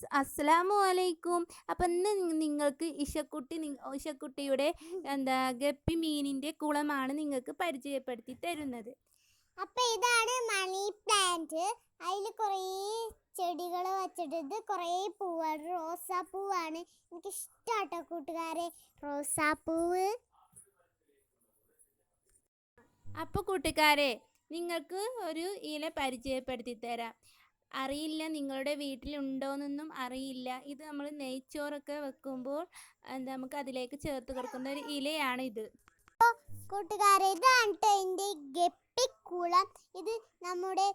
Friends അസ്സലാമു അലൈക്കും. അപ്പം ഇന്ന് നിങ്ങൾക്ക് ഇഷക്കുട്ടി ഇഷക്കുട്ടിയുടെ എന്താ ഗപ്പി മീനിന്റെ കുളമാണ് നിങ്ങൾക്ക് പരിചയപ്പെടുത്തി തരുന്നത്. അപ്പൊ ഇതാണ് മണി പ്ലാന്റ്. അതിൽ കുറേ ചെടികൾ വെച്ചിട്ട് ഇത് കുറേ പൂവാണ്. റോസാപ്പൂവാണ്. എനിക്ക് ഇഷ്ടാട്ടോ കൂട്ടുകാരെ. റോസാപ്പൂവ്. അപ്പോൾ കൂട്ടുകാരെ നിങ്ങൾക്ക് ഒരു ഇല പരിചയപ്പെടുത്തി തരാം. അറിയില്ല നിങ്ങളുടെ വീട്ടിലുണ്ടോയെന്നൊന്നും അറിയില്ല. ഇത് നമ്മൾ നെയ്ച്ചോറൊക്കെ വെക്കുമ്പോൾ നമുക്ക് അതിലേക്ക് ചേർത്ത് കൊടുക്കുന്ന ഒരു ഇലയാണ് ഇത്. കൂട്ടുകാരെ ഇതാണ് എന്റെ ഗപ്പിക്കുളം. ഇത് നമ്മുടെ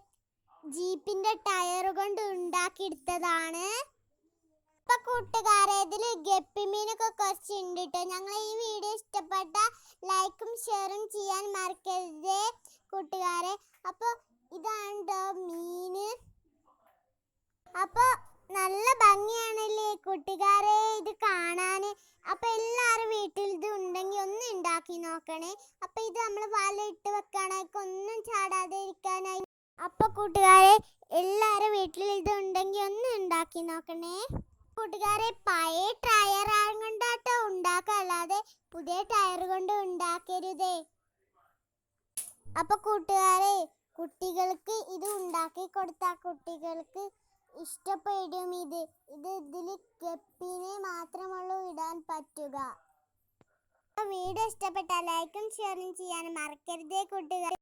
ജീപ്പിന്റെ ടയർ കൊണ്ട് ഉണ്ടാക്കിയെടുത്തതാണ്. ഇപ്പൊ കൂട്ടുകാരെ ഇതിൽ ഗപ്പി മീനൊക്കെ കുറച്ച് ഉണ്ട് കേട്ടോ ഞങ്ങൾ ഈ വീഡിയോ ഇഷ്ടപ്പെട്ട ലൈക്കും ഷെയറും ചെയ്യാൻ മറക്കരുത് കൂട്ടുകാരെ. അപ്പോൾ അപ്പോൾ നല്ല ഭംഗിയാണല്ലേ കൂട്ടുകാരെ ഇത് കാണാൻ അപ്പോൾ എല്ലാവരും വീട്ടിൽ ഇത് ഉണ്ടെങ്കിൽ ഒന്ന് ഉണ്ടാക്കി നോക്കണേ. അപ്പോൾ ഇത് നമ്മൾ വലയിട്ട് വെക്കാനായിട്ട് ഒന്നും ചാടാതെ ഇരിക്കാനായി. അപ്പോൾ കൂട്ടുകാരെ എല്ലാവരും വീട്ടിൽ ഇത് ഉണ്ടെങ്കിൽ ഒന്ന് ഉണ്ടാക്കി നോക്കണേ. കൂട്ടുകാരെ പഴയ ടയർ കൊണ്ടാട്ടോ ഉണ്ടാക്കുക. പുതിയ ടയർ കൊണ്ട് ഉണ്ടാക്കരുതേ. അപ്പൊ കൂട്ടുകാരെ കുട്ടികൾക്ക് ഇത് ഉണ്ടാക്കി കൊടുത്താൽ കുട്ടികൾക്ക് ഇഷ്ടപ്പെടും. ഇത് ഇത് ഇതിൽ ഗപ്പിനെ മാത്രമുള്ളൂ ഇടാൻ പറ്റുക. വീഡിയോ ഇഷ്ടപ്പെട്ടാൽ ലൈക്കും ഷെയറും ചെയ്യാനും മറക്കരുതേ കൂട്ടുകാർ